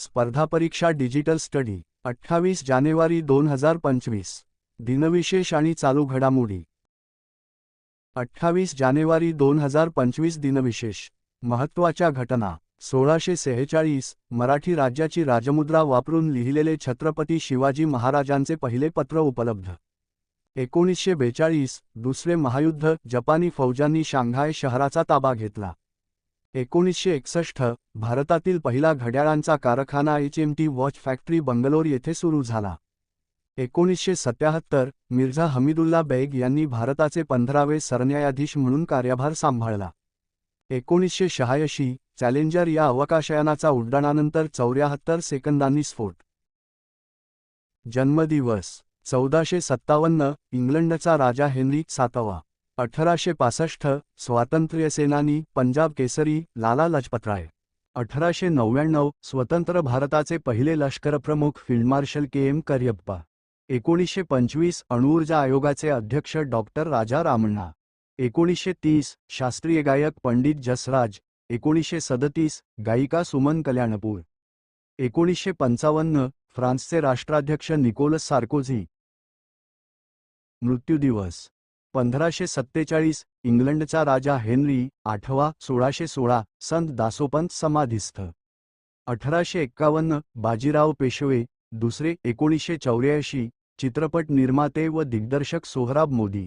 स्पर्धा परीक्षा digital study अठ्ठावीस जानेवारी दोन हजार पंचवीस. दिनविशेष आणि चालू घडामोडी. अठ्ठावीस जानेवारी दोन हजार पंचवीस दिनविशेष. महत्त्वाच्या घटना. सोळाशे सेहेचाळीस. मराठी राज्याची राजमुद्रा वापरून लिहिलेले छत्रपती शिवाजी महाराजांचे पहिले पत्र उपलब्ध. एकोणीसशे बेचाळीस. दुसरे महायुद्ध. जपानी फौजांनी शांघाय शहराचा ताबा घेतला. एकोणीसशे एकसष्ट भारतातील पहिला घड्याळांचा कारखाना H M T watch factory Bangalore येथे सुरू झाला. एकोणीसशे सत्याहत्तर मिर्झा हमीदुल्ला बेग यांनी भारताचे पंधरावे सरन्यायाधीश म्हणून कार्यभार सांभाळला. एकोणीसशे शहाऐंशी चॅलेंजर या अवकाशयानाचा उड्डाणानंतर चौऱ्याहत्तर सेकंदांनी स्फोट. जन्मदिवस चौदाशे सत्तावन्न इंग्लंडचा राजा हेनरी सातवा. अठराशे पासष्ट स्वातंत्र्यसेनानी पंजाब केसरी लाला लजपतराय. अठराशे नव्याण्णव स्वतंत्र भारताचे पहिले लष्करप्रमुख field marshal K M Cariappa एकोणीसशे पंचवीस अणुऊर्जा आयोगाचे अध्यक्ष डॉक्टर राजा रामण्णा. एकोणीसशे तीस शास्त्रीय गायक पंडित जसराज. एकोणीसशे सदतीस गायिका सुमन कल्याणपूर. एकोणीसशे पंचावन्न फ्रान्सचे राष्ट्राध्यक्ष निकोलस सार्कोझी. मृत्यूदिवस पंधराशे सत्तेचाळीस इंग्लंडचा राजा हेनरी आठवा सोळाशे सोळा संत दासोपंत समाधीस्थ. अठराशे एक्कावन्न बाजीराव पेशवे दुसरे एकोणीसशे चौऱ्याऐंशी चित्रपट निर्माते व दिग्दर्शक सोहराब मोदी.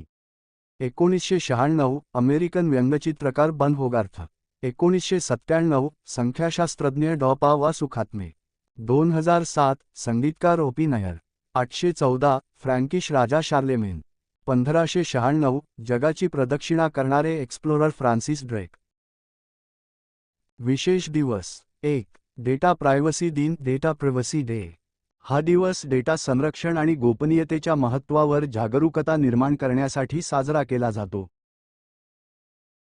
एकोणीसशे शहाण्णव अमेरिकन व्यंगचित्रकार बन होगार्थ एकोणीसशे सत्त्याण्णव संख्याशास्त्रज्ञ डॉपा वा सुखात्मे. दोन हजार सात संगीतकार ओपी नयर आठशे चौदा फ्रँकिश राजा शार्लेमेन. पंधराशे शहाण्णव जगाची प्रदक्षिणा करणारे एक्सप्लोरर फ्रान्सिस ड्रेक. विशेष दिवस. एक. डेटा प्रायव्हसी दिन डेटा प्रिव्हसी डे. हा दिवस डेटा संरक्षण आणि गोपनीयतेच्या महत्त्वावर जागरूकता निर्माण करण्यासाठी साजरा केला जातो.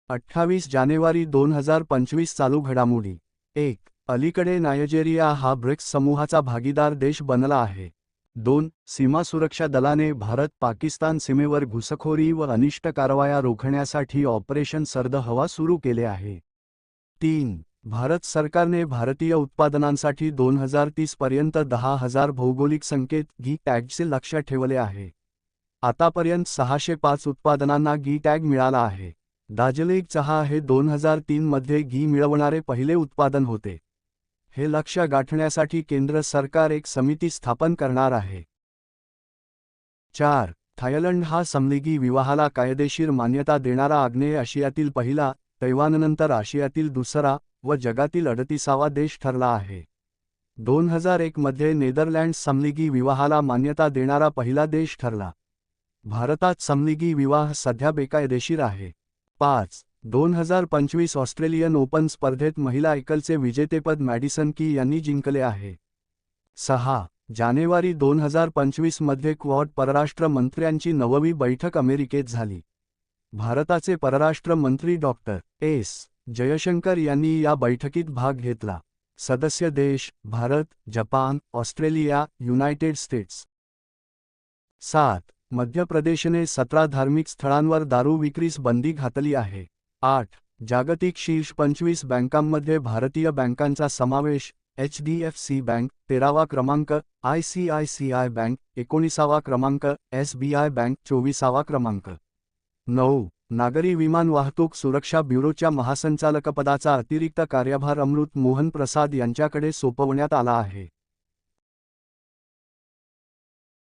अठ्ठावीस जानेवारी दोन हजार पंचवीस चालू घडामोडी. एक. अलीकडे नायजेरिया हा ब्रिक्स समूहाचा भागीदार देश बनला आहे. दोन सीमा सुरक्षा दलाने भारत पाकिस्तान सीमेवर घुसखोरी व अनिष्ट कारवाया रोखण्यासाठी ऑपरेशन सर्द हवा सुरू केले आहे. तीन भारत सरकारने भारतीय उत्पादनांसाठी दोन हजार तीस पर्यंत दहा हजार भौगोलिक संकेत गी टॅगचे लक्ष ठेवले आहे. आतापर्यंत सहाशे पाच उत्पादनांना गी टॅग मिळाला आहे. दार्जिलिंग चहा हे दोन हजार तीनमध्ये घी मिळवणारे पहिले उत्पादन होते. हे लक्ष गाठण्यासाठी केंद्र सरकार एक समिती स्थापन करणार आहे. चार. थायलंड हा समलिगी विवाहाला कायदेशीर मान्यता देणारा आग्नेय आशियातील पहिला तैवाननंतर आशियातील दुसरा व जगातील अडतीसावा देश ठरला आहे. दोन हजार एकमध्ये नेदरलँड्स समलिगी विवाहाला मान्यता देणारा पहिला देश ठरला. भारतात समलिगी विवाह सध्या बेकायदेशीर आहे. पाच. दोन हजार पंचवीस ऑस्ट्रेलियन ओपन स्पर्धेत महिला एकलचे विजेतेपद मॅडिसन की यांनी जिंकले आहे. सहा जानेवारी दोन हजार पंचवीसमध्ये क्वॉड परराष्ट्र मंत्र्यांची नववी बैठक अमेरिकेत झाली. भारताचे परराष्ट्र मंत्री डॉक्टर एस. जयशंकर यांनी या बैठकीत भाग घेतला. सदस्य देश Bharat Japan Australia United States. सात मध्य प्रदेशने सतरा धार्मिक स्थळांवर दारू विक्रीस बंदी घातली आहे. आठ. जागतिक शीर्ष पंचवीस बँकांमध्ये भारतीय बँकांचा समावेश H D F C bank तेरावा क्रमांक I C I C I bank एकोणीसावा क्रमांक एस बी आय बँक चोवीसावा क्रमांक. नऊ. नागरी विमान वाहतूक सुरक्षा ब्युरोच्या महासंचालकपदाचा अतिरिक्त कार्यभार अमृत मोहन प्रसाद यांच्याकडे सोपवण्यात आला आहे.